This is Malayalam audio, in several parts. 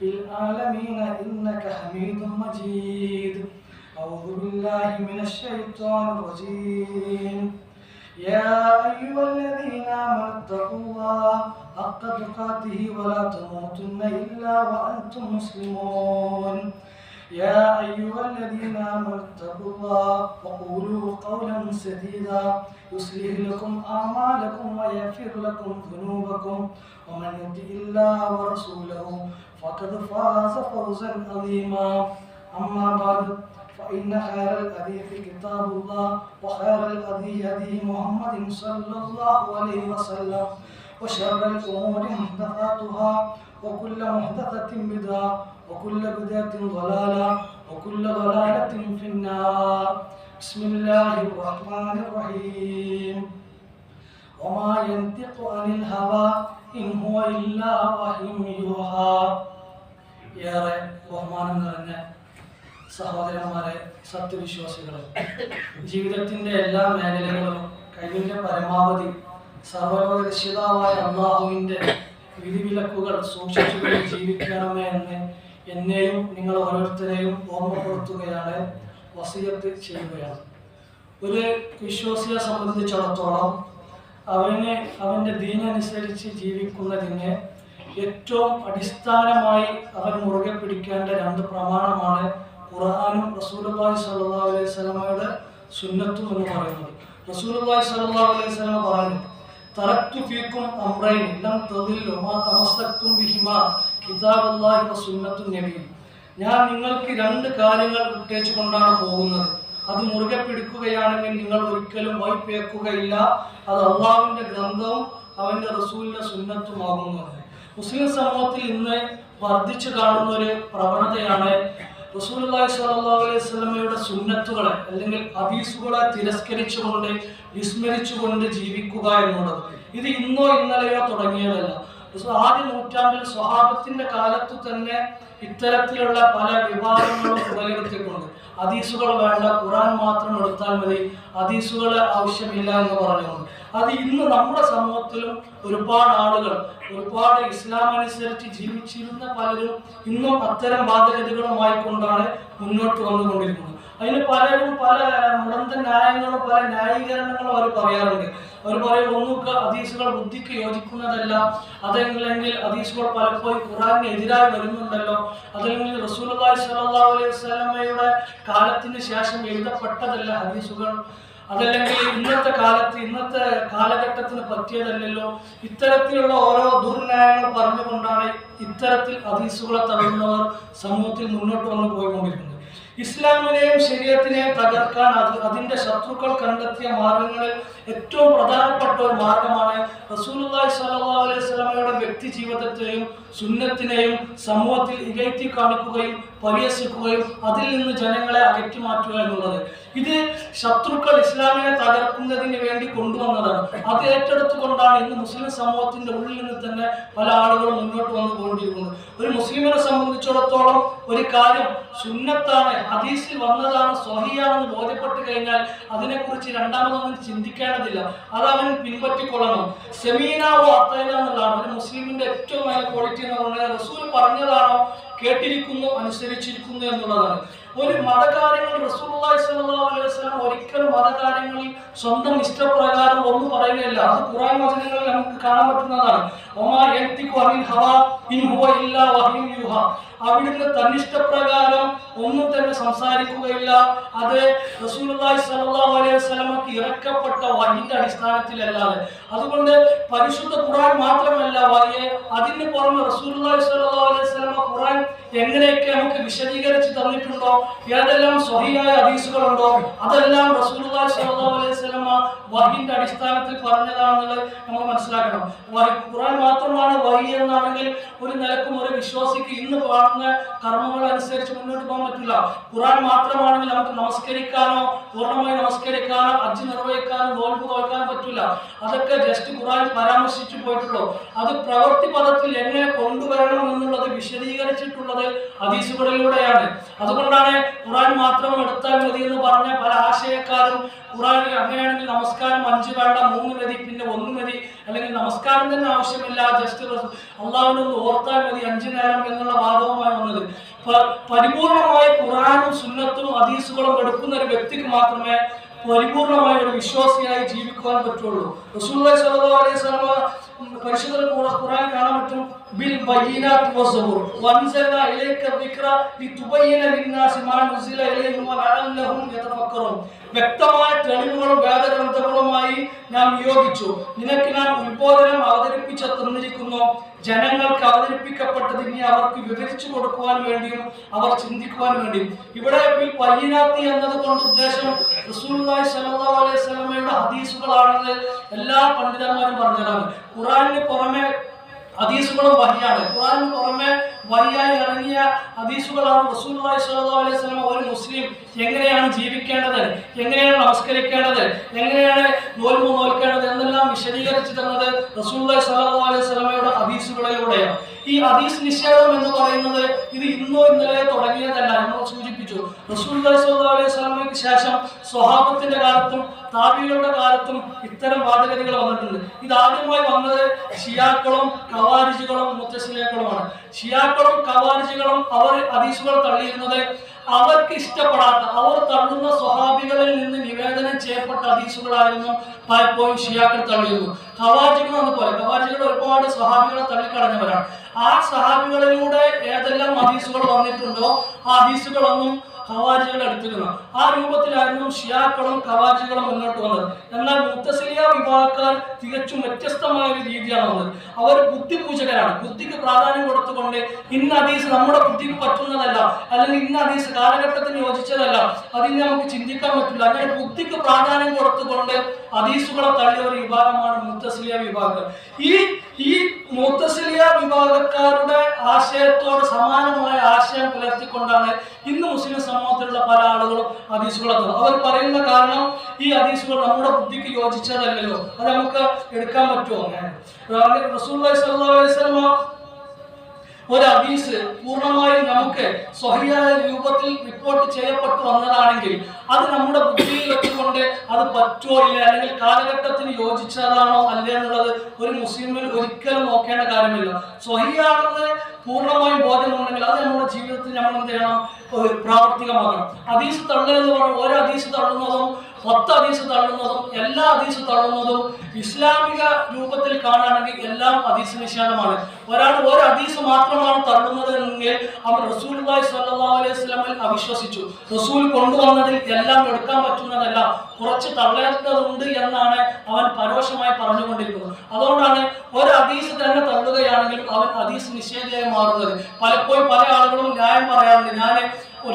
في العالمين إنك حميد مجيد. أعوذ بالله من الشيطان الرجيم. يا أيها الذين آمنوا اتقوا الله حق تقاته ولا تموتن إلا وأنتم مسلمون. يا أيها الذين آمنوا اتقوا الله وقولوا قولا سديدا. يصلح لكم أعمالكم ويغفر لكم ذنوبكم. ومن يطع الله ورسوله فقد فاز فوزا عظيما. أما بعد فإن خير الحديث كتاب الله وخير الهدي هدي محمد صلى الله عليه وسلم وشر الأمور محدثاتها وكل محدثة بدعة وكل بدعة ضلالة وكل ضلالة في النار. بسم الله الرحمن الرحيم. وما ينطق عن الهوى إن هو إلا وحي يوحى ഏറെ ബഹുമാനം നിറഞ്ഞ സഹോദരന്മാരെ സത്യവിശ്വാസികളെ ജീവിതത്തിന്റെ എല്ലാ മേഖലകളും കഴിവിന്റെ പരമാവധി സർവലോകരക്ഷിതാവായ അള്ളാഹുവിന്റെ വിധിവിലക്കുകൾ സൂക്ഷിച്ചുകൊണ്ട് ജീവിക്കണമേ എന്ന് എന്നെയും നിങ്ങൾ ഓരോരുത്തരെയും ഓർമ്മപ്പെടുത്തുകയാണ് വസീയത്ത് ചെയ്യുകയാണ് ഒരു വിശ്വാസിയെ സംബന്ധിച്ചിടത്തോളം അവന് അവന്റെ ദീനനുസരിച്ച് ജീവിക്കുന്നതിന് ഏറ്റവും അടിസ്ഥാനമായി അവൻ മുറുകെ പിടിക്കേണ്ട രണ്ട് പ്രമാണമാണ് ഖുർആാനും റസൂലുള്ളാഹി സല്ലാ അലൈഹി സ്വലമയുടെ സുന്നത്തും എന്ന് പറയുന്നത്. റസൂലുള്ളാഹി സല്ലാ അലൈഹി സ്വലമ പറഞ്ഞു തറക്തു ഫീക്കും അംറൈൻ ലം തദില്ലു മാ തമസ്സക്തും ബിഹിമാ കിതാബുല്ലാഹി സുന്നത്തു നബി ഞാൻ നിങ്ങൾക്ക് രണ്ട് കാര്യങ്ങൾ വിട്ടേച്ചു കൊണ്ടാണ് പോകുന്നത്. അത് മുറുകെ പിടിക്കുകയാണെങ്കിൽ നിങ്ങൾ ഒരിക്കലും വൈപ്പേക്കുകയില്ല അത് അള്ളാഹുവിന്റെ ഗ്രന്ഥവും അവന്റെ റസൂലിന്റെ സുന്നത്തുമാകുന്നത് മുസ്ലിം സമൂഹത്തിൽ ഇന്ന് വർദ്ധിച്ചു കാണുന്ന ഒരു പ്രവണതയാണ് റസൂലുള്ളാഹി സ്വല്ലല്ലാഹു അലൈഹി സുന്നത്തുകളെ അല്ലെങ്കിൽ ഹദീസുകളെ തിരസ്കരിച്ചുകൊണ്ട് വിസ്മരിച്ചുകൊണ്ട് ജീവിക്കുക എന്നുള്ളത്. ഇത് ഇന്നോ ഇന്നലെയോ തുടങ്ങിയതല്ല. ആദ്യ നൂറ്റാണ്ടിൽ സ്വഹാബത്തിന്റെ കാലത്തു തന്നെ ഇത്തരത്തിലുള്ള പല വിവാദങ്ങളും ഉടലെടുത്തിട്ടുണ്ട്. ഹദീസുകൾ വേണ്ട ഖുറാൻ മാത്രം എടുത്താൽ മതി ഹദീസുകൾ ആവശ്യമില്ല എന്ന് പറഞ്ഞുകൊണ്ട്. അത് ഇന്ന് നമ്മുടെ സമൂഹത്തിലും ഒരുപാട് ആളുകൾ ഒരുപാട് ഇസ്ലാം അനുസരിച്ച് ജീവിച്ചിരുന്ന പലരും ഇന്നും അത്തരം ബാധ്യതകളുമായി കൊണ്ടാണ് മുന്നോട്ട് വന്നുകൊണ്ടിരിക്കുന്നത്. അതിന് പലരും പല മുടന്ത ന്യായങ്ങളും പല ന്യായീകരണങ്ങളും അവർ പറയാറുണ്ട്. അവർ പറയും ഒന്നുക്ക് ഹദീസുകൾ ബുദ്ധിക്ക് യോജിക്കുന്നതല്ല. അതല്ലെങ്കിൽ ഹദീസുകൾ പലപ്പോഴും ഖുറാനിന് എതിരായി വരുന്നുണ്ടല്ലോ. അതല്ലെങ്കിൽ റസൂലുള്ളാഹി സ്വല്ലല്ലാഹു അലൈഹി വസല്ലമയുടെ കാലത്തിന് ശേഷം എഴുതപ്പെട്ടതല്ല ഹദീസുകൾ. അതല്ലെങ്കിൽ ഇന്നത്തെ കാലത്ത് ഇന്നത്തെ കാലഘട്ടത്തിന് പറ്റിയതല്ലല്ലോ. ഇത്തരത്തിലുള്ള ഓരോ ദുർന്യായങ്ങൾ പറഞ്ഞുകൊണ്ടാണ് ഇത്തരത്തിൽ ഹദീസുകളെ തള്ളുന്നവർ സമൂഹത്തിൽ മുന്നോട്ട് വന്നു പോയിക്കൊണ്ടിരിക്കുന്നത്. ഇസ്ലാമിനെയും ശരീരത്തിനെയും തകർക്കാൻ അത് അതിന്റെ ശത്രുക്കൾ കണ്ടെത്തിയ മാർഗങ്ങളിൽ ഏറ്റവും പ്രധാനപ്പെട്ട ഒരു മാർഗമാണ് റസൂലുള്ളാഹി സ്വല്ലല്ലാഹു അലൈഹി വസല്ലമയുടെ വ്യക്തി ജീവിതത്തെയും സുന്നത്തിനെയും സമൂഹത്തിൽ ഇകഴ്ത്തി കാണിക്കുകയും പരിഹസിക്കുകയും അതിൽ നിന്ന് ജനങ്ങളെ അകറ്റി മാറ്റുക എന്നുള്ളത്. ഇത് ശത്രുക്കൾ ഇസ്ലാമിനെ തകർക്കുന്നതിന് വേണ്ടി കൊണ്ടുവന്നതാണ്. അത് ഏറ്റെടുത്തുകൊണ്ടാണ് ഇന്ന് മുസ്ലിം സമൂഹത്തിന്റെ ഉള്ളിൽ നിന്ന് തന്നെ പല ആളുകളും മുന്നോട്ട് വന്നു കൊണ്ടിരിക്കുന്നത് ഒരു മുസ്ലിമിനെ സംബന്ധിച്ചിടത്തോളം ഒരു കാര്യം സുന്നത്താണ് ഹദീസിൽ വന്നതാണ് സ്വഹിയാണെന്ന് ബോധ്യപ്പെട്ട് കഴിഞ്ഞാൽ അതിനെക്കുറിച്ച് രണ്ടാമതൊന്നും ചിന്തിക്കേണ്ടതില്ല. അത് അവൻ പിൻപറ്റിക്കൊള്ളണം. സെമീനാവോ അത്തൈന എന്നുള്ളതാണ്. ഒരു മുസ്ലിമിന്റെ ഏറ്റവും നല്ല ക്വാളിറ്റി എന്ന് പറഞ്ഞാൽ റസൂൽ പറഞ്ഞതാണോ കേട്ടിരിക്കുന്നു അനുസരിച്ചിരിക്കുന്നു എന്നുള്ളതാണ്. ഒരു മതകാര്യങ്ങൾ വസല്ലം ഒരിക്കലും മതകാര്യങ്ങളിൽ സ്വന്തം ഇഷ്ടപ്രകാരം ഒന്നും പറയുകയില്ല. അത് ഖുർആൻ വചനങ്ങളിൽ നമുക്ക് കാണാൻ പറ്റുന്നതാണ്. അവിടുന്ന് തന്നിഷ്ടപ്രകാരം ഒന്നും തന്നെ സംസാരിക്കുകയില്ല. അത് റസൂലുള്ളാഹി സ്വല്ലല്ലാഹു അലൈഹി വസല്ലമക്ക് ഇറക്കപ്പെട്ട വഹിന്റെ അടിസ്ഥാനത്തിലല്ലാതെ. അതുകൊണ്ട് പരിശുദ്ധ ഖുറാൻ മാത്രമല്ല വഹിയെ. അതിന് പുറമെ റസൂലുള്ളാഹി സ്വല്ലല്ലാഹു അലൈഹി വസല്ലമ ഖുർആൻ എങ്ങനെയൊക്കെ നമുക്ക് വിശദീകരിച്ച് തന്നിട്ടുണ്ടോ? ഏതെല്ലാം സ്വഹിയായ ഹദീസുകളുണ്ടോ? അതെല്ലാം റസൂലുള്ളാഹി സ്വല്ലല്ലാഹു അലൈഹി വഹിന്റെ അടിസ്ഥാനത്തിൽ പറഞ്ഞതാണെന്നുള്ളത് നമ്മൾ മനസ്സിലാക്കണം. വഹി ഖുർആൻ മാത്രമാണ് വഹി എന്നാണെങ്കിൽ ഒരു നിലക്കും ഒരു വിശ്വാസിക്ക് ഇന്ന് കാണുന്ന കർമ്മങ്ങൾ അനുസരിച്ച് മുന്നോട്ട് പോകാൻ പറ്റില്ല. ഖുർആൻ മാത്രമാണെങ്കിൽ നമുക്ക് നമസ്കരിക്കാനോ പൂർണമായി നമസ്കരിക്കാനോ അജ്ജ് നിർവഹിക്കാനോ നോൽപ്പ് നോക്കാനോ പറ്റില്ല. അതൊക്കെ ജസ്റ്റ് ഖുർആൻ പരാമർശിച്ചു പോയിട്ടുള്ളൂ. അത് പ്രവൃത്തി പദത്തിൽ എങ്ങനെ കൊണ്ടുവരണം എന്നുള്ളത് വിശദീകരിച്ചിട്ടുള്ളത് ഹദീസുകളിലൂടെയാണ്. അതുകൊണ്ടാണ് ഖുറാൻ മാത്രം എടുത്താൽ മതി എന്ന് പറഞ്ഞ പല ആശയക്കാരും ഖുറാൻ അങ്ങനെയാണെങ്കിൽ നമസ്കാരം അഞ്ച് വേണ്ട മൂന്ന് മതി പിന്നെ ഒന്ന് മതി അല്ലെങ്കിൽ നമസ്കാരം തന്നെ ആവശ്യമില്ല ജസ്റ്റ് അള്ളാഹുവിനൊന്ന് ഓർത്താൽ മതി അഞ്ച് നേരം എന്നുള്ള വാദവുമായി വന്നത്. പരിപൂർണമായ ഖുറാനും സുന്നത്തും ഹദീസുകളും എടുക്കുന്ന ഒരു വ്യക്തിക്ക് മാത്രമേ പരിപൂർണമായ ഒരു വിശ്വാസിയായി ജീവിക്കുവാൻ പറ്റുള്ളൂ. സ്വല്ലല്ലാഹു അലൈഹി വസല്ലം പരിശുദ്ധ ഖുർആൻ ഖുർആൻ കാണാൻ പറ്റും ബിൽ ബയ്യിനാത്തി വസ്സബൂർ വൻസൽന ഇലൈക ദിക്ര ലിതുബയ്യിന ലിന്നാസി മാ നുസില ഇലൈഹിം വലഅല്ലഹും യതഫക്കറൂൻ വ്യക്തമായ തെളിവുകളും വേദഗ്രന്ഥങ്ങളുമായി ഞാൻ നിയോഗിച്ചു നിനക്ക് ഞാൻ ഉത്ബോധനം അവതരിപ്പിച്ചു തന്നിരിക്കുന്നു. ജനങ്ങൾക്ക് അവതരിപ്പിക്കപ്പെട്ടത് ഇനി അവർക്ക് വിവരിച്ചു കൊടുക്കുവാൻ വേണ്ടിയും അവർ ചിന്തിക്കുവാൻ വേണ്ടിയും. ഇവിടെ ബയ്യിനാത്തി എന്നത് കൊണ്ട് ഉദ്ദേശം റസൂലുള്ളാഹി സ്വല്ലല്ലാഹു അലൈഹി വസല്ലമയുടെ ഹദീസുകളാണെന്ന് എല്ലാ പണ്ഡിതന്മാരും പറഞ്ഞതാണ്. ഖുറാനിന് പുറമെ ഹദീസുകളും വഹിയാണ്. ഖുറാനിന് പുറമെ വഹിയായി ഇറങ്ങിയ ഹദീസുകളാണ് സ്വല്ലല്ലാഹു അലൈഹി ഒരു മുസ്ലിം എങ്ങനെയാണ് ജീവിക്കേണ്ടത് എങ്ങനെയാണ് നമസ്കരിക്കേണ്ടത് എങ്ങനെയാണ് നോൽമു നോൽക്കേണ്ടത് എന്നെല്ലാം വിശദീകരിച്ചു തന്നത് റസൂലുള്ളാഹി സ്വല്ലല്ലാഹു അലൈഹി വസല്ലമയുടെ ഹദീസുകളിലൂടെയാണ്. ഈ ഹദീസ് നിഷേധം എന്ന് പറയുന്നത് ഇത് ഇന്നോ ഇന്നലെ തുടങ്ങിയതല്ല നമ്മൾ സൂചിപ്പിച്ചു. റസൂൽ സ്വല്ലല്ലാഹു അലൈഹി സ്വലമയ്ക്ക് ശേഷം സ്വഹാബത്തിന്റെ കാലത്തും താബികളുടെ കാലത്തും ഇത്തരം വാദഗതികൾ വന്നിട്ടുണ്ട്. ഇത് ആദ്യമായി വന്നത് ഷിയാക്കളും കവാരിജുകളും മുത്തസിലേക്കളുമാണ് ഷിയാക്കളും കവാരിജുകളും അവർ ഹദീസുകൾ തള്ളിയിരുന്നത് അവർക്ക് ഇഷ്ടപ്പെടാത്ത അവർ തള്ളുന്ന സ്വഹാബികളിൽ നിന്ന് നിവേദനം ചെയ്യപ്പെട്ട ഹദീസുകളായിരുന്നു പലപ്പോഴും ഷിയാക്കൾ തള്ളിയിരുന്നു ഖവാജികൾ അതുപോലെ ഖവാജികൾ ഒരുപാട് സ്വഹാബികളെ തള്ളിക്കളഞ്ഞവരാണ്. ആ സ്വഹാബികളിലൂടെ ഏതെല്ലാം ഹദീസുകൾ വന്നിട്ടുണ്ടോ ആ ഹദീസുകളൊന്നും ഖവാജികൾ എടുത്തിരുന്നു ആ രൂപത്തിലായിരുന്നു ഷിയാക്കളും ഖവാജികളും മുന്നോട്ട് വന്നത്. എന്നാൽ മുത്തസിലിയ വിഭാഗക്കാർ തികച്ചും വ്യത്യസ്തമായ ഒരു രീതിയാണ് വന്നത്. അവർ ബുദ്ധിപൂജകരാണ്. ബുദ്ധിക്ക് പ്രാധാന്യം കൊടുത്തുകൊണ്ട് ഇന്ന അതീസ് നമ്മുടെ ബുദ്ധിക്ക് പറ്റുന്നതല്ല അല്ലെങ്കിൽ ഇന്ന അതീസ് കാലഘട്ടത്തിന് യോജിച്ചതല്ല അതിന് നമുക്ക് ചിന്തിക്കാൻ പറ്റില്ല. അങ്ങനെ ബുദ്ധിക്ക് പ്രാധാന്യം കൊടുത്തുകൊണ്ട് അതീസുകളെ തള്ളിയ ഒരു വിഭാഗമാണ് മുത്തസിലിയ വിഭാഗം ഈ ഈ മുത്തസിലിയ വിഭാഗക്കാരുടെ ആശയത്തോട് സമാനമായ ആശയം പുലർത്തിക്കൊണ്ടാണ് ഇന്ന് മുസ്ലിം സമൂഹത്തിലുള്ള പല ആളുകളും ഹദീസുകളൊക്കെ അവർ പറയുന്ന കാരണം ഈ ഹദീസുകൾ നമ്മുടെ ബുദ്ധിക്ക് യോജിച്ചതല്ലല്ലോ. അത് നമുക്ക് എടുക്കാൻ പറ്റുമോ? അങ്ങനെ റസൂൽ അലൈഹി ഒരു ഹദീസ് പൂർണമായും നമുക്ക് സ്വഹിയായ രൂപത്തിൽ റിപ്പോർട്ട് ചെയ്യപ്പെട്ടു വന്നതാണെങ്കിൽ അത് നമ്മുടെ ബുദ്ധിയിൽ വെച്ചുകൊണ്ട് അത് പറ്റുമോ ഇല്ല? അല്ലെങ്കിൽ കാലഘട്ടത്തിന് യോജിച്ചതാണോ അല്ലേ എന്നുള്ളത് ഒരു മുസ്ലിമിൽ ഒരിക്കലും നോക്കേണ്ട കാര്യമില്ല. സ്വഹിയാണെന്ന് പൂർണമായും ബോധ്യമുണ്ടെങ്കിൽ അത് നമ്മുടെ ജീവിതത്തിൽ നമ്മൾ എന്ത് ചെയ്യണം? പ്രാവർത്തികമാക്കണം. ഹദീസ് തള്ളുക പറഞ്ഞാൽ ഓരോ ഹദീസ് തള്ളുന്നതും പത്ത് ഹദീസ് തള്ളുന്നതും എല്ലാ ഹദീസ് തള്ളുന്നതും ഇസ്ലാമിക രൂപത്തിൽ കാണുകയാണെങ്കിൽ എല്ലാം ഹദീസ് നിഷേധമാണ്. ഒരാൾ ഒരു ഹദീസ് മാത്രമാണ് തള്ളുന്നത് എങ്കിൽ അവൻ റസൂൽ സല്ലല്ലാഹു അലൈഹി വസല്ലമയിൽ അവിശ്വസിച്ചു. റസൂൽ കൊണ്ടുവന്നതിൽ എല്ലാം എടുക്കാൻ പറ്റുന്നതല്ല. കുറച്ച് തള്ളേണ്ടതുണ്ട് എന്നാണ് അവൻ പരോക്ഷമായി പറഞ്ഞുകൊണ്ടിരിക്കുന്നത്. അതുകൊണ്ടാണ് ഒരു ഹദീസ് തന്നെ തള്ളുകയാണെങ്കിൽ അവൻ ഹദീസ് നിഷേധിയായി മാറുന്നത്. പലപ്പോഴും പല ആളുകളും ന്യായം പറയാറുണ്ട്. ഞാൻ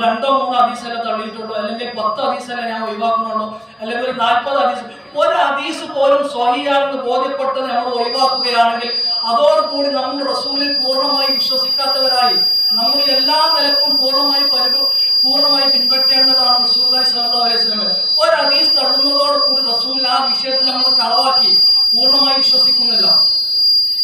രണ്ടോ മൂന്നോ അതീസല്ല തള്ളിയിട്ടുള്ളൂ അല്ലെങ്കിൽ പത്ത് അതീസല്ല ഞാൻ ഒഴിവാക്കുന്നുള്ളൂ അല്ലെങ്കിൽ ഒരു നാൽപ്പത് അതീസ് ഒരു അതീസ് പോലും സ്വഹിയാണെന്ന് ബോധ്യപ്പെട്ടത് നമ്മൾ ഒഴിവാക്കുകയാണെങ്കിൽ അതോടുകൂടി നമ്മൾ റസൂലിൽ പൂർണമായി വിശ്വസിക്കാത്തവരായി നമ്മൾ എല്ലാ നിലക്കും പൂർണമായി പരിപ പൂർണമായി പിൻപറ്റേണ്ടതാണ് റസൂല്ലായി സല്ലല്ലാഹു അലൈഹി വസല്ലം. ഒരു ഹദീസ് തള്ളുന്നതോടുകൂടി റസൂൽ ആ വിഷയത്തിൽ നമ്മൾ കളവാക്കി പൂർണമായി വിശ്വസിക്കുന്നില്ല.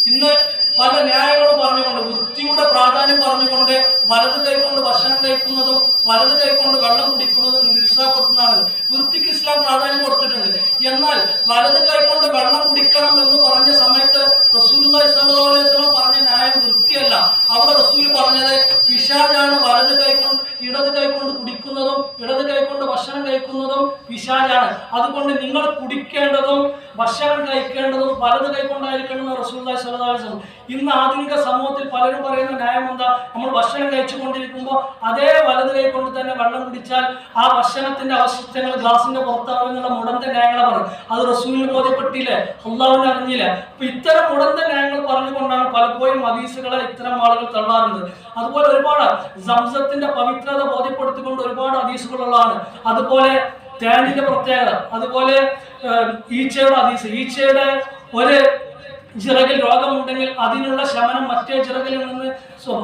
ഇന്ന് പല ന്യായങ്ങളും പറഞ്ഞുകൊണ്ട് വൃത്തിയുടെ പ്രാധാന്യം പറഞ്ഞുകൊണ്ട് വലത് കൈകൊണ്ട് ഭക്ഷണം കഴിക്കുന്നതും വലത് കൈകൊണ്ട് വെള്ളം കുടിക്കുന്നതും നിരുത്സാഹപ്പെടുത്തുന്നതാണ് വൃത്തിക്ക് ഇസ്ലാം പ്രാധാന്യം കൊടുത്തിട്ടുണ്ട്. എന്നാൽ വലത് കൈകൊണ്ട് വെള്ളം കുടിക്കണം എന്ന് പറഞ്ഞ സമയത്ത് സ്വല്ലല്ലാഹു അലൈഹി പറഞ്ഞ ന്യായം വൃത്തിയല്ല. അവിടെ റസൂൽ പറഞ്ഞത് പിശാജാണ് വലത് കൈകൊണ്ട് ഇടത് കൈകൊണ്ട് കുടിക്കുന്നതും ഇടത് കൈകൊണ്ട് ഭക്ഷണം കഴിക്കുന്നതും പിശാജാണ് അതുകൊണ്ട് നിങ്ങൾ ഭക്ഷണം കഴിക്കേണ്ടതും പലത് കൈക്കൊണ്ടായിരിക്കണം എന്ന് അലൈഹി വസല്ലം ഇന്ന് ആധുനിക സമൂഹത്തിൽ പലരും പറയുന്ന ന്യായം എന്താ? നമ്മൾ ഭക്ഷണം കഴിച്ചുകൊണ്ടിരിക്കുമ്പോൾ അതേ വലത് കൈക്കൊണ്ട് കൊണ്ട് തന്നെ വെള്ളം കുടിച്ചാൽ ആ ഭക്ഷണത്തിന്റെ അവശിഷ്ടങ്ങൾ ഗ്ലാസിന്റെ പുറത്താവുന്നുള്ള മുടന്ത ന്യായങ്ങളെ പറയും അത് റസൂലിന് ബോധ്യപ്പെട്ടില്ലേ? അള്ളാഹുവിനെ അറിഞ്ഞില്ല? അപ്പൊ ഇത്തരം മുടന്ത ന്യായങ്ങൾ പറഞ്ഞുകൊണ്ടാണ് പലപ്പോഴും ഹദീസുകളെ ഇത്തരം ആളുകൾ തള്ളാറുണ്ട് അതുപോലെ ഒരുപാട് സംസത്തിന്റെ പവിത്രത ബോധ്യപ്പെടുത്തിക്കൊണ്ട് ഒരുപാട് ഹദീസുകളുള്ളതാണ്. അതുപോലെ തേനിന്റെ പ്രത്യേകത അതുപോലെ ഈച്ചയുടെ അതീസ് ഈച്ചയുടെ ഒരു ചിറകിൽ രോഗമുണ്ടെങ്കിൽ അതിനുള്ള ശമനം മറ്റേ ചിറകിൽ നിന്ന്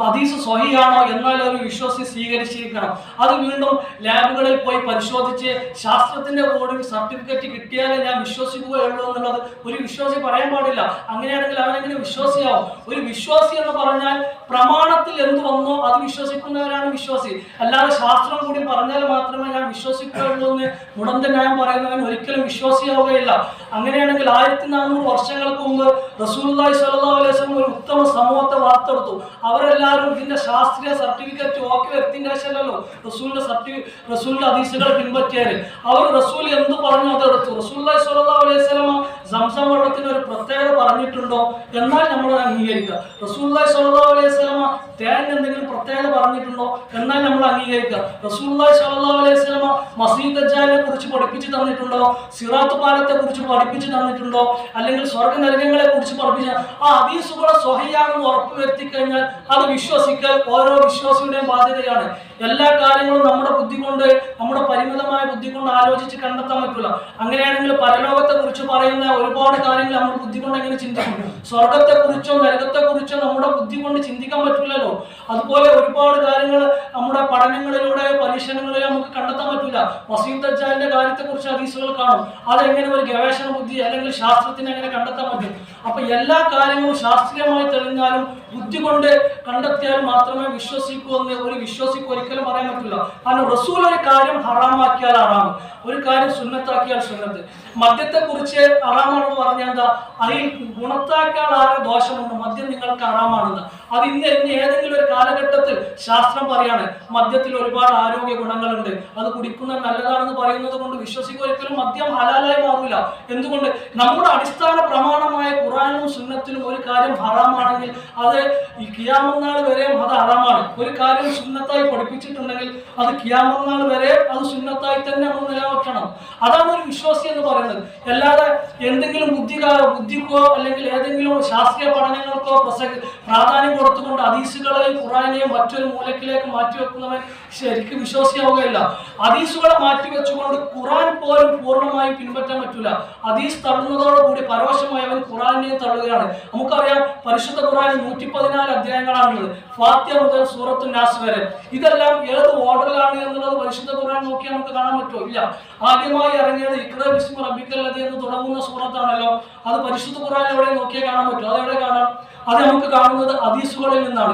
അതീസ് സ്വഹിയാണോ എന്നാൽ ഒരു വിശ്വസി സ്വീകരിച്ചിരിക്കണം. അത് വീണ്ടും ലാബുകളിൽ പോയി പരിശോധിച്ച് ശാസ്ത്രത്തിന്റെ കൂടെ സർട്ടിഫിക്കറ്റ് കിട്ടിയാലേ ഞാൻ വിശ്വസിക്കുകയുള്ളൂ എന്നുള്ളത് ഒരു വിശ്വാസി പറയാൻ പാടില്ല. അങ്ങനെയാണെങ്കിൽ അവനെങ്ങനെ വിശ്വാസിയാവും? ഒരു വിശ്വാസി എന്ന് പറഞ്ഞാൽ പ്രമാണത്തിൽ എന്ത് വന്നോ അത് വിശ്വസിക്കുന്നവരാണ് വിശ്വാസി. അല്ലാതെ ശാസ്ത്രം കൂടി പറഞ്ഞാൽ മാത്രമേ ഞാൻ വിശ്വസിക്കുകയുള്ളൂ എന്ന് മുടന്ത ഞാൻ പറയുന്നവൻ ഒരിക്കലും വിശ്വാസിയാവുകയില്ല. അങ്ങനെയാണെങ്കിൽ ആയിരത്തി നാനൂറ് വർഷങ്ങൾക്ക് മുമ്പ് റസൂലുള്ളാഹി സ്വല്ലല്ലാഹു അലൈഹി ഒരു ഉത്തമ സമൂഹത്തെ വാർത്തെടുത്തു. അവരെല്ലാവരും ഇതിന്റെ ശാസ്ത്രീയ സർട്ടിഫിക്കറ്റ് ഓക്കെ വ്യക്തിന്റെ ആവശ്യമല്ലല്ലോ റസൂലിന്റെ സർട്ടിഫിക്കറ്റ് റസൂലിന്റെ ഹദീസുകൾ പിൻപറ്റിയാൽ അവർ റസൂൽ എന്ത് പറഞ്ഞു അതെടുത്തു റസൂലുള്ളാഹി സ്വല്ലല്ലാഹു അലൈഹി വസല്ലം സംസം വെള്ളത്തിന് ഒരു പ്രത്യേകത പറഞ്ഞിട്ടുണ്ടോ? എന്നാൽ നമ്മൾ അംഗീകരിക്കുക. റസൂലുള്ളാഹി സ്വല്ലല്ലാഹു അലൈഹി വസല്ലം തേൻ എന്തെങ്കിലും പ്രത്യേകത പറഞ്ഞിട്ടുണ്ടോ? എന്നാൽ നമ്മൾ അംഗീകരിക്കുക. റസൂലുള്ളാഹി സ്വല്ലല്ലാഹു അലൈഹി വസല്ലം മസീദ് ദജ്ജാലിനെ കുറിച്ച് പഠിപ്പിച്ചു തന്നിട്ടുണ്ടോ? സിറാത്ത് പാലത്തെ കുറിച്ച് പഠിപ്പിച്ചു തന്നിട്ടുണ്ടോ? അല്ലെങ്കിൽ സ്വർഗ നരകങ്ങളെ കുറിച്ച് പഠിപ്പിച്ച ആ ഹദീസുകളെ സ്വഹയാണെന്ന് ഉറപ്പുവരുത്തി കഴിഞ്ഞാൽ അത് വിശ്വസിക്കൽ ഓരോ വിശ്വാസിയുടെയും ബാധ്യതയാണ്. എല്ലാ കാര്യങ്ങളും നമ്മുടെ ബുദ്ധി കൊണ്ട് നമ്മുടെ പരിമിതമായ ബുദ്ധി കൊണ്ട് ആലോചിച്ച് കണ്ടെത്താൻ പറ്റില്ല അങ്ങനെയാണെങ്കിൽ പരലോകത്തെ കുറിച്ച് പറയുന്ന ഒരുപാട് കാര്യങ്ങൾ നമ്മുടെ ബുദ്ധി കൊണ്ട് എങ്ങനെ ചിന്തിക്കും? സ്വർഗത്തെ കുറിച്ചോ നരകത്തെ കുറിച്ചോ നമ്മുടെ ബുദ്ധി കൊണ്ട് ചിന്തിക്കാൻ പറ്റില്ലല്ലോ അതുപോലെ ഒരുപാട് കാര്യങ്ങൾ നമ്മുടെ പഠനങ്ങളിലൂടെ പരീക്ഷണങ്ങളിലൂടെ നമുക്ക് കണ്ടെത്താൻ പറ്റില്ല വസീം തജ്ജാലിന്റെ കാര്യത്തെ കുറിച്ച് ഹദീസുകൾ കാണും. അതെങ്ങനെ ഒരു ഗവേഷണ ബുദ്ധി അല്ലെങ്കിൽ ശാസ്ത്രത്തിന് എങ്ങനെ കണ്ടെത്താൻ പറ്റും? എല്ലാ കാര്യങ്ങളും ശാസ്ത്രീയമായി തെളിഞ്ഞാലും ബുദ്ധി കൊണ്ട് കണ്ടെത്തിയാൽ മാത്രമേ വിശ്വസിക്കൂ എന്ന് ഒരു വിശ്വസിക്ക് ഒരിക്കലും പറയാൻ പറ്റില്ല. കാരണം റസൂൽ ഒരു കാര്യം ഹറാമാക്കിയാൽ ഹറാം ഒരു കാര്യം സുന്നത്താക്കിയാൽ സുന്നത്ത്. മദ്യത്തെ കുറിച്ച് ഹറാമാണെന്ന് പറഞ്ഞാൽ എന്താ? അതിൽ ഗുണത്താക്കാൻ ആരെ ദോഷമുണ്ട് മദ്യം നിങ്ങൾക്ക് ഹറാമാണെന്ന്. അത് ഇന്ന് ഇന്ന് ഏതെങ്കിലും ഒരു കാലഘട്ടത്തിൽ ശാസ്ത്രം പറയാണ് മദ്യത്തിൽ ഒരുപാട് ആരോഗ്യ ഗുണങ്ങളുണ്ട് അത് കുടിക്കുന്നത് നല്ലതാണെന്ന് പറയുന്നത് കൊണ്ട് വിശ്വസിക്കുക ഒരിക്കലും മദ്യം ഹലാലായി മാറില്ല എന്തുകൊണ്ട്? നമ്മുടെ അടിസ്ഥാന പ്രമാണമായ ഖുറാനും സുന്നത്തിലും ഒരു കാര്യം ഹറാമാണെങ്കിൽ അത് ഈ കിയാമന്നാൾ വരെയും അത് ഹറാമാണ്. ഒരു കാര്യം സുന്നത്തായി പഠിപ്പിച്ചിട്ടുണ്ടെങ്കിൽ അത് കിയാമന്നാൾ വരെ അത് സുന്നത്തായി തന്നെ നമ്മൾ നിലനിർത്തണം. അതാണ് ഒരു വിശ്വാസി എന്ന് പറയുന്നത്. അല്ലാതെ എന്തെങ്കിലും ബുദ്ധി ബുദ്ധിക്കോ അല്ലെങ്കിൽ ഏതെങ്കിലും ശാസ്ത്രീയ പഠനങ്ങൾക്കോ പ്രസക് പ്രാധാന്യം കൊടുത്തുകൊണ്ട് അതീസുകളെയും ഖുറാനെയും മറ്റൊരു മൂലക്കിലേക്ക് മാറ്റിവെക്കുന്നവൻ ശരിക്കും വിശ്വാസിയാവുകയില്ല. ഹദീസുകളെ മാറ്റിവെച്ചുകൊണ്ട് ഖുറാൻ പോലും പൂർണമായും പിൻപറ്റാൻ പറ്റില്ല അതീസ് തള്ളുന്നതോടുകൂടി പരോക്ഷമായി അവൻ ഖുറാനെയും തള്ളുകയാണ്. നമുക്കറിയാം പരിശുദ്ധ ഖുറാൻ നൂറ്റി പതിനാല് അധ്യായങ്ങളാണുള്ളത്. ഫാത്യ മുതൽ സൂറത്തു നാസ് വരെ. ഇതെല്ലാം ഏത് ഓർഡറിലാണ് എന്നുള്ളത് പരിശുദ്ധ ഖുർആൻ നോക്കിയാൽ നമുക്ക് കാണാൻ പറ്റുമോ? ഇല്ല. ആദ്യമായി ഇറങ്ങിയത് ഇക്ര ബിസ്മി റബ്ബിക്കൽ ലദി എന്ന് തുടങ്ങുന്ന സൂറത്താണല്ലോ. അത് പരിശുദ്ധ കുറാൻ എവിടെ നോക്കിയാൽ കാണാൻ പറ്റുമോ അത് എവിടെ കാണാം? അത് നമുക്ക് കാണുന്നത് ഹദീസുകളിൽ നിന്നാണ്.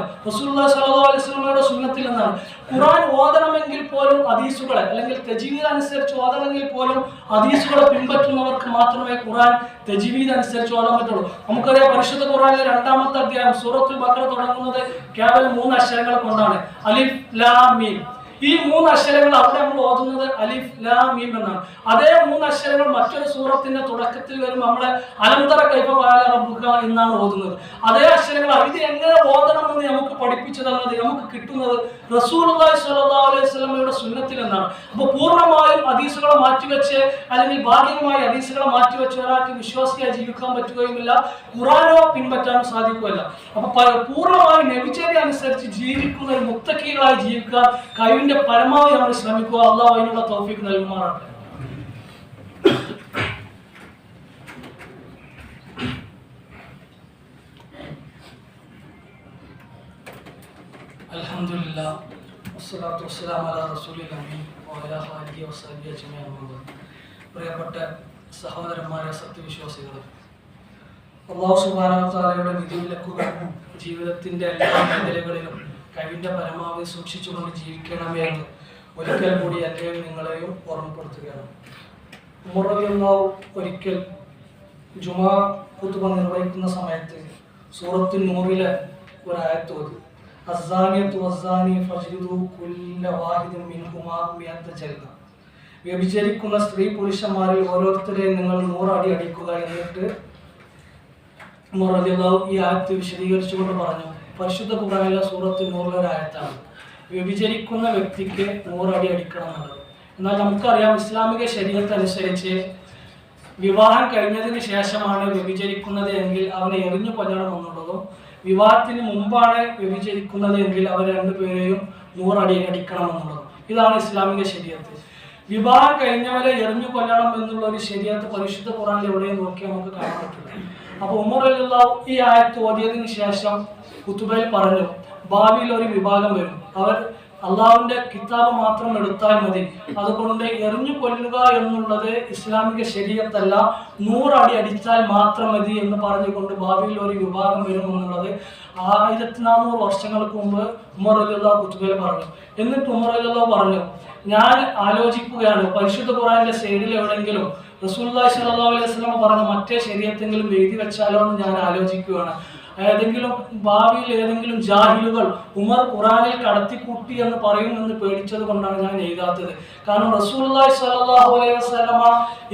അലൈഹി വസല്ലമയുടെ സുന്നത്തിൽ നിന്നാണ്. ഖുറാൻ ഓതണമെങ്കിൽ പോലും ഹദീസുകളെ അല്ലെങ്കിൽ തജ്വീദ് അനുസരിച്ച് ഓതണമെങ്കിൽ പോലും ഹദീസുകളെ പിൻപറ്റുന്നവർക്ക് മാത്രമേ ഖുറാൻ തജ്വീദ് അനുസരിച്ച് ഓതാൻ പറ്റുള്ളൂ. നമുക്കറിയാം പരിശുദ്ധ ഖുറാനിലെ രണ്ടാമത്തെ അധ്യായം സൂറത്തുൽ ബഖറ തുടങ്ങുന്നത് കേവലം മൂന്ന് അക്ഷരങ്ങൾ കൊണ്ടാണ്. അലിഫ് ലാം മീം. ഈ മൂന്ന് അക്ഷരങ്ങൾ അവിടെ നമ്മൾ ഓതുന്നത് അലിഫ് ലാമീം എന്നാണ്. അതേ മൂന്ന് അക്ഷരങ്ങൾ മറ്റൊരു സൂറത്തിന്റെ തുടക്കത്തിൽ വരുമ്പോൾ നമ്മളെ അലന്തര കൈഫ പാല എന്നാണ് ഓതുന്നത്. അതേ അക്ഷരങ്ങൾ ഇത് എങ്ങനെ ഓതണം എന്ന് നമുക്ക് പഠിപ്പിച്ചു തന്നത് നമുക്ക് കിട്ടുന്നത് റസൂൽ അലൈഹി സുന്നത്തിൽ എന്നാണ്. അപ്പോൾ പൂർണമായും അതീസുകളെ മാറ്റിവെച്ച് അല്ലെങ്കിൽ ഭാഗികമായി അതീസുകളെ മാറ്റിവെച്ച് ഒരാൾക്ക് വിശ്വാസിയായി ജീവിക്കാൻ പറ്റുകയുമില്ല. ഖുറാനോ പിൻപറ്റാനും സാധിക്കുകയില്ല. അപ്പൊ പൂർണമായും നബിചര്യ അനുസരിച്ച് ജീവിക്കുന്ന മുത്തക്കികളായി ജീവിക്കാൻ കഴിവിന്റെ പരമാവധി നമ്മൾ ശ്രമിക്കുക. അള്ളാഹു അതിനുള്ള തോഫിക്ക് നൽകുമാറാകട്ടെ അൽഹംദുലില്ലാ വസ്സലാത്തു വസ്സലാമു അലാ റസൂലിൽ അമീൻ. വഅലാ ആലിഹി വസഹ്ബിഹി അജ്മഈൻ. അമ്മാ ബഅദ്. പ്രിയപ്പെട്ട സഹോദരന്മാരെ സത്യവിശ്വാസികൾ അള്ളാഹു സുബാനോ താലയുടെ വിധിവിലക്കുകൾ ജീവിതത്തിന്റെ എല്ലാ മേഖലകളിലും കഴിവിന്റെ പരമാവധി സൂക്ഷിച്ചുകൊണ്ട് ജീവിക്കണമേ എന്ന് ഒരിക്കൽ കൂടി എന്നെയും നിങ്ങളെയും ഓർമ്മപ്പെടുത്തുകയാണ്. ഉമറവിയുള്ളാവ് ഒരിക്കൽ ജുമാ കുത്തുബ നിർവഹിക്കുന്ന സമയത്ത് സൂറത്തിൽ നൂറിലെ ഒരായത്തോതി ഫജ്ലിദു കുല്ല വ്യഭിചരിക്കുന്ന സ്ത്രീ പുരുഷന്മാരിൽ ഓരോരുത്തരെയും നിങ്ങൾ നൂറടി അടിക്കുക എന്നിട്ട് ഈ ആയത്ത് വിശദീകരിച്ചുകൊണ്ട് പറഞ്ഞു. പരിശുദ്ധ കുറാനിലെ സൂറത്ത് നൂറിലെ ഒരു ആയത്താണ്. വ്യഭിചരിക്കുന്ന വ്യക്തിക്ക് നൂറടി അടിക്കണം എന്നുള്ളത്. എന്നാൽ നമുക്കറിയാം ഇസ്ലാമിക ശരീരത്തനുസരിച്ച് വിവാഹം കഴിഞ്ഞതിന് ശേഷമാണ് വ്യഭിചരിക്കുന്നത് എങ്കിൽ അവനെ എറിഞ്ഞു കൊല്ലണം എന്നുള്ളതും വിവാഹത്തിന് മുമ്പാണ് വ്യഭിചരിക്കുന്നത് എങ്കിൽ അവർ രണ്ടുപേരെയും നൂറടി അടിക്കണം എന്നുള്ളതും. ഇതാണ് ഇസ്ലാമിക ശരീരത്ത്. വിവാഹം കഴിഞ്ഞവരെ എറിഞ്ഞു കൊല്ലണം എന്നുള്ള ഒരു ശരീരത്ത് പരിശുദ്ധ ഖുറാനിൽ എവിടെയും നോക്കിയാൽ നമുക്ക് കാണാൻ പറ്റില്ല. അപ്പൊ ഉമർ അല്ലാ ഈ ആയത്ത് ഓതിയതിനു ശേഷം കുത്തുബയിൽ പറഞ്ഞു ഭാവിയിൽ ഒരു വിഭാഗം വരും. അവർ അള്ളാഹുവിന്റെ കിതാബ് മാത്രം എടുത്താൽ മതി. അതുകൊണ്ട് എറിഞ്ഞു കൊല്ലുക എന്നുള്ളത് ഇസ്ലാമിക ശരീരത്തല്ല. നൂറടി അടിച്ചാൽ മാത്രം മതി എന്ന് പറഞ്ഞുകൊണ്ട് ഭാവിയിൽ ഒരു വിഭാഗം വരും എന്നുള്ളത് ആയിരത്തി നാനൂറ് വർഷങ്ങൾക്ക് മുമ്പ് ഉമർ അല്ലാ കുത്തുബയിൽ പറഞ്ഞു. എന്നിട്ട് ഉമർ അല്ലാ പറഞ്ഞു ഞാൻ ആലോചിക്കുകയാണ്. പരിശുദ്ധ ഖുറാനിന്റെ സൈഡിൽ എവിടെയെങ്കിലും റസൂല്ലാ സല്ലല്ലാഹു അലൈഹി വസല്ലം പറഞ്ഞ മറ്റേ ശരീരത്തെങ്കിലും എഴുതി വെച്ചാലോ എന്ന് ഞാൻ ആലോചിക്കുകയാണ്. ഏതെങ്കിലും ഭാവിയിൽ ഏതെങ്കിലും ജാഹിലുകൾ ഉമർ ഖുറാനിൽ കടത്തിക്കൂട്ടി എന്ന് പറയുമെന്ന് പേടിച്ചത് കൊണ്ടാണ് ഞാൻ എഴുതാത്തത്. കാരണം റസൂലുള്ളാഹി സ്വല്ലല്ലാഹു അലൈഹി വസല്ലമ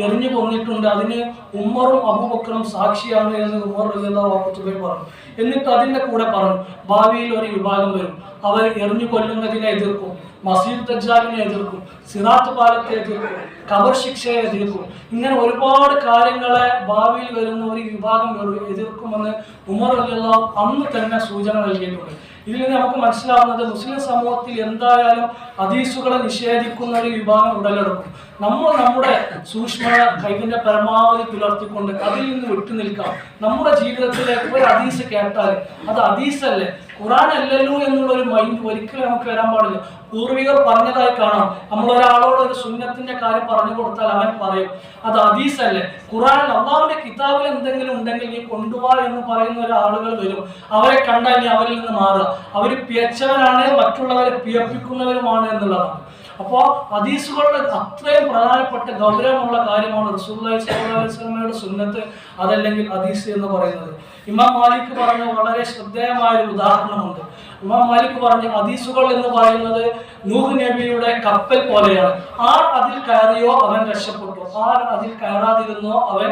എറിഞ്ഞു കൊന്നിട്ടുണ്ട്. അതിന് ഉമ്മറും അബൂബക്കറും സാക്ഷിയാണ് എന്ന് ഉമർ അൻഹു പറഞ്ഞു. എന്നിട്ട് അതിന്റെ കൂടെ പറഞ്ഞു ഭാവിയിൽ ഒരു വിഭാഗം വരും. അവർ എറിഞ്ഞു കൊല്ലുന്നതിനെ എതിർക്കും. മസീദ് ദജ്ജാലിനെ എതിർക്കും സിറാത്ത് പാലത്തെ എതിർക്കും കബർ ശിക്ഷയെ എതിർക്കും. ഇങ്ങനെ ഒരുപാട് കാര്യങ്ങളെ ഭാവിയിൽ വരുന്ന ഒരു വിഭാഗം എതിർ- എതിർക്കുമെന്ന് ഉമർ അലിയുള്ള അന്ന് തന്നെ സൂചന നൽകിയിട്ടുണ്ട്. ഇതിൽ നിന്ന് നമുക്ക് മനസ്സിലാവുന്നത് മുസ്ലിം സമൂഹത്തിൽ എന്തായാലും ഹദീസുകളെ നിഷേധിക്കുന്ന ഒരു വിഭാഗം ഉടലെടുക്കും. നമ്മൾ നമ്മുടെ സൂക്ഷ്മ കൈവിന്റെ പരമാവധി പുലർത്തിക്കൊണ്ട് അതിൽ നിന്ന് വിട്ടുനിൽക്കാം നമ്മുടെ ജീവിതത്തിലെ ഒരു ഹദീസ് കേട്ടാൽ അത് അതീസല്ലേ? ഖുറാൻ അല്ലല്ലോ എന്നുള്ള ഒരു മൈൻഡ് ഒരിക്കലും നമുക്ക് വരാൻ പാടില്ല. പൂർവികർ പറഞ്ഞതായി കാണാം. നമ്മൾ ഒരാളോട് ഒരു സുന്നത്തിന്റെ കാര്യം പറഞ്ഞു കൊടുത്താൽ അവൻ പറയും അത് അതീസല്ലേ? ഖുറാൻ അള്ളാഹുവിന്റെ കിതാബിൽ എന്തെങ്കിലും ഉണ്ടെങ്കിൽ നീ കൊണ്ടുപോവാ എന്ന് പറയുന്ന ഒരു ആളുകൾ വരും. അവരെ കണ്ടാൽ നീ അവരിൽ നിന്ന് മാറുക. അവർ പിയച്ചവരാണ് മറ്റുള്ളവരെ പിയപ്പിക്കുന്നവരുമാണ് എന്നുള്ളതാണ്. അപ്പോൾ ഹദീസുകളുടെ അത്രയും പ്രധാനപ്പെട്ട ഗൗരവമുള്ള കാര്യമാണ് റസൂലുള്ളാഹി സ്വലമയുടെ സുന്നത്ത് അതല്ലെങ്കിൽ ഹദീസ് എന്ന് പറയുന്നത്. ഇമാം മാലിക് പറഞ്ഞ വളരെ ശ്രദ്ധേയമായ ഒരു ഉദാഹരണമുണ്ട്. ഇമാം മാലിക് പറഞ്ഞ ഹദീസുകൾ എന്ന് പറയുന്നത് നൂഹ് നബിയുടെ കപ്പൽ പോലെയാണ്. ആർ അതിൽ കയറിയോ അവൻ രക്ഷപ്പെട്ടു. ആർ അതിൽ കയറാതിരുന്നോ അവൻ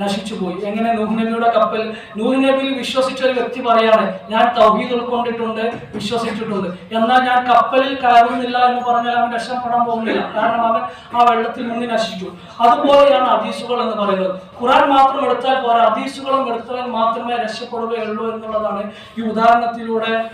നശിച്ചുപോയി എങ്ങനെ നൂഹ് നബിയുടെ കപ്പൽ നൂഹ് വിശ്വസിച്ച ഒരു വ്യക്തി പറയാണ് ഞാൻ തൗഹീദ് ഉൾക്കൊണ്ടിട്ടുണ്ട് വിശ്വസിച്ചിട്ടുണ്ട്. എന്നാൽ ഞാൻ കപ്പലിൽ കയറുന്നില്ല എന്ന് പറഞ്ഞാൽ അവൻ രക്ഷപ്പെടാൻ പോകുന്നില്ല. കാരണം അവൻ ആ വെള്ളത്തിൽ മുങ്ങി നശിച്ചു. അതുപോലെയാണ് ഹദീസുകൾ എന്ന് പറയുന്നത്. ഖുറാൻ മാത്രം എടുത്താൽ പോരാ. ഹദീസുകളും എടുത്താൽ മാത്രമേ രക്ഷപ്പെടുകയുള്ളൂ എന്നുള്ളതാണ് ഈ ഉദാഹരണത്തിലൂടെ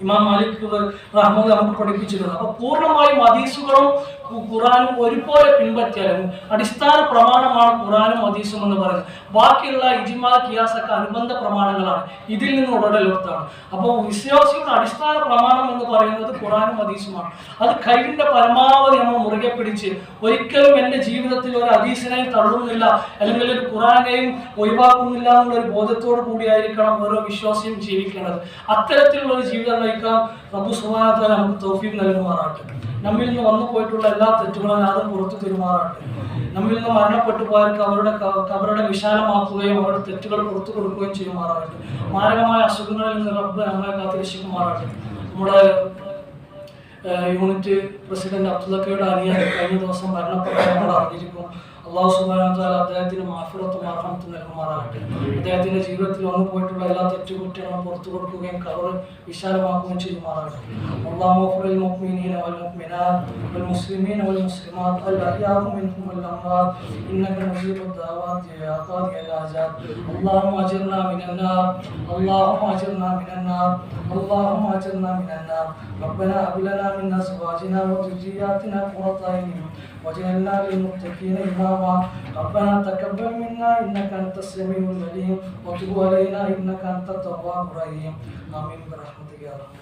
ഇമാം മാലിക് റഹ്മദ് നമുക്ക് പഠിപ്പിച്ചിരുന്നത്. അപ്പൊ പൂർണമായും ഹദീസുകളും ഖു- ഖുറാനും ഒരുപോലെ പിൻപറ്റിയാലും അടിസ്ഥാന പ്രമാണമാണ് ഖുറാനും ഹദീസും എന്ന് പറയുന്നത്. ബാക്കിയുള്ള ഇജിമാ കിയാസൊക്കെ അനുബന്ധ പ്രമാണങ്ങളാണ്. ഇതിൽ നിന്ന് ഉടലെടുത്താണ് അപ്പോൾ വിശ്വാസിയുടെ അടിസ്ഥാന പ്രമാണം എന്ന് പറയുന്നത് ഖുറാനും ഹദീസുമാണ്. അത് കഴിവിന്റെ പരമാവധി നമ്മൾ മുറുകെ പിടിച്ച് ഒരിക്കലും എന്റെ ജീവിതത്തിൽ ഒരു ഹദീസിനെയും തള്ളുന്നില്ല അല്ലെങ്കിൽ ഒരു ഖുറാനെയും ഒഴിവാക്കുന്നില്ല എന്നുള്ളൊരു ബോധത്തോടു കൂടിയായിരിക്കണം ഓരോ വിശ്വാസിയും ജീവിക്കേണ്ടത്. അത്തരത്തിലുള്ള ഒരു ജീവിതം നയിക്കാൻ പ്രഭു സുഹാനത്തെ നമുക്ക് തോഫീം നൽകുമാറാട്ടെ നമ്മിൽ നിന്ന് വന്നു പോയിട്ടുള്ള എല്ലാ തെറ്റുകളും അത് പുറത്തു തരുമാറാട്ടെ നമ്മിൽ നിന്ന് മരണപ്പെട്ടു പോയവർക്ക് അവരുടെ അവരുടെ വിശാലമാക്കുകയും അവരുടെ തെറ്റുകൾ പുറത്തു കൊടുക്കുകയും ചെയ്യുമാറാകട്ടെ മാരകമായ അസുഖങ്ങളിൽ നിന്ന് റബ്ബ് നമ്മളെ കാത്തിരക്ഷിക്കുമാറാകട്ടെ നമ്മുടെ യൂണിറ്റ് പ്രസിഡന്റ് അബ്ദുള്ളക്കയുടെ അനിയ കഴിഞ്ഞ ദിവസം മരണപ്പെട്ട നമ്മൾ അറിഞ്ഞിരിക്കും. അള്ളാഹു സുബാന അദ്ദേഹത്തിന് മാഫിറത്തും അർഹമത്തും നൽകുമാറാകട്ടെ അദ്ദേഹത്തിന്റെ ജീവിതത്തിൽ വന്നു പോയിട്ടുള്ള എല്ലാ തെറ്റുകുറ്റങ്ങളും പുറത്തു കൊടുക്കുകയും കവർ വിശാലമാക്കുകയും ചെയ്യുമാറാകട്ടെ അള്ളാഹു മഗ്ഫിറിൽ മുഅ്മിനീന വൽ മുഅ്മിനാത്ത് വൽ മുസ്ലിമീന വൽ മുസ്ലിമാത്ത് വൽ അഹ്യാഉ മിൻഹും വൽ അംവാത്ത് ഇന്നക മുജീബു ദഅവാതി യാ ഖാദി അൽ ആജാത് اللهم اجرنا من النار اللهم اجرنا من النار اللهم اجرنا من النار ربنا هب لنا من ازواجنا وذرياتنا قرة اعين وجعلنا للمتقين إماما. ربنا تقبل منا إنك أنت السميع العليم. وتب علينا إنك أنت التواب الرحيم. آمين برحمتك يا رب.